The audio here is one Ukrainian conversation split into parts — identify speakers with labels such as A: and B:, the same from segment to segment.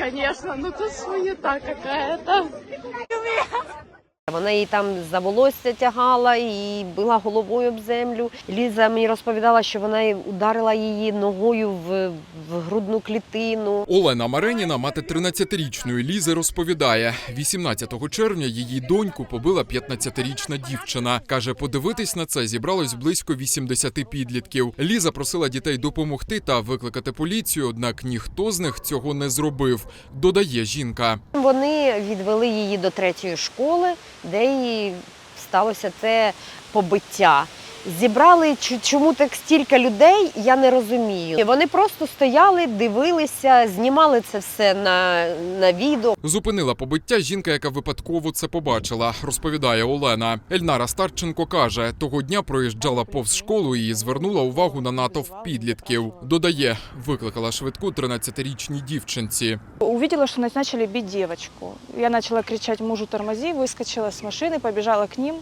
A: конечно, но тут суета какая-то.
B: Вона її там за волосся тягала і била головою об землю. Ліза мені розповідала, що вона ударила її ногою в, в грудну клітину.
C: Олена Мареніна, мати 13-річної Лізи, розповідає, 18 червня її доньку побила 15-річна дівчина. Каже, подивитись на це зібралось близько 80 підлітків. Ліза просила дітей допомогти та викликати поліцію, однак ніхто з них цього не зробив. Додає жінка.
B: Вони відвели її до третьої школи, де їй сталося це побиття. Зібрали чому так стільки людей, я не розумію. Вони просто стояли, дивилися, знімали це все на, на відео.
C: Зупинила побиття жінка, яка випадково це побачила, розповідає Олена. Ельнара Старченко каже, того дня проїжджала повз школу і звернула увагу на натовп підлітків. Додає, викликала швидку 13-річній дівчинці.
D: Увидела, что нас- начали бить девочку. Я начала кричать мужу тормози, выскочила с машины, побежала к ним.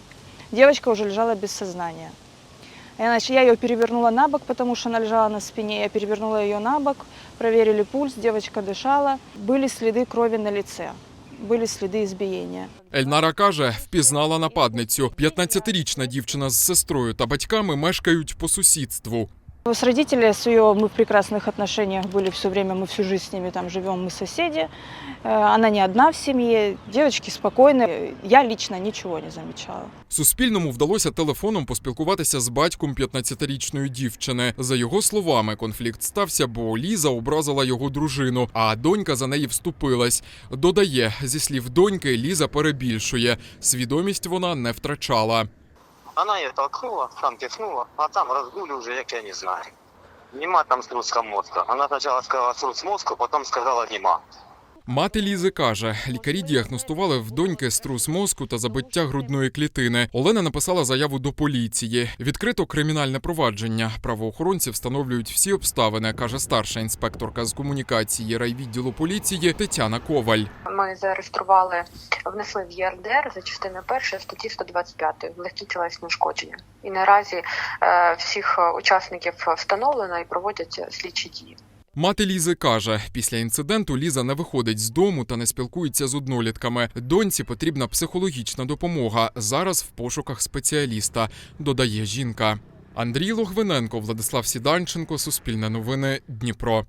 D: Девочка уже лежала без сознания. Я, нач- я ее перевернула на бок, потому что она лежала на спине. Я перевернула ее на бок, проверили пульс, девочка дышала. Были следы крови на лице, были следы избиения.
C: Ельнара каже, впізнала нападницю. 15-річна дівчина з сестрою та батьками мешкають по сусідству.
D: С родителями с ее мы в прекрасных отношениях были все время, мы всю жизнь с ними там живем, мы соседи. Э, Она не одна в семье, девочки спокойные. Я лично ничего не замечала.
C: Суспільному вдалося телефоном поспілкуватися з батьком 15-річної дівчини. За його словами, конфлікт стався, бо Ліза образила його дружину, а донька за неї вступилась. Додає, зі слів доньки, Ліза перебільшує. Свідомість вона не втрачала.
E: Она ее толкнула, там пихнула, а там разгули уже, як я не знаю. Нема там струсска мозга. Она сначала сказала струс мозга, потом сказала нема.
C: Мати Лізи каже, лікарі діагностували в доньки струс мозку та забиття грудної клітини. Олена написала заяву до поліції. Відкрито кримінальне провадження. Правоохоронці встановлюють всі обставини, каже старша інспекторка з комунікації райвідділу поліції Тетяна Коваль.
F: Ми зареєстрували, внесли в ЄРДР за частиною першої статті 125 легкі тілесні ушкодження. І наразі е, всіх е, учасників встановлено і проводять слідчі дії.
C: Мати Лізи каже, після інциденту Ліза не виходить з дому та не спілкується з однолітками. Доньці потрібна психологічна допомога. Зараз в пошуках спеціаліста, додає жінка. Андрій Логвиненко, Владислав Сіданченко, Суспільне новини, Дніпро.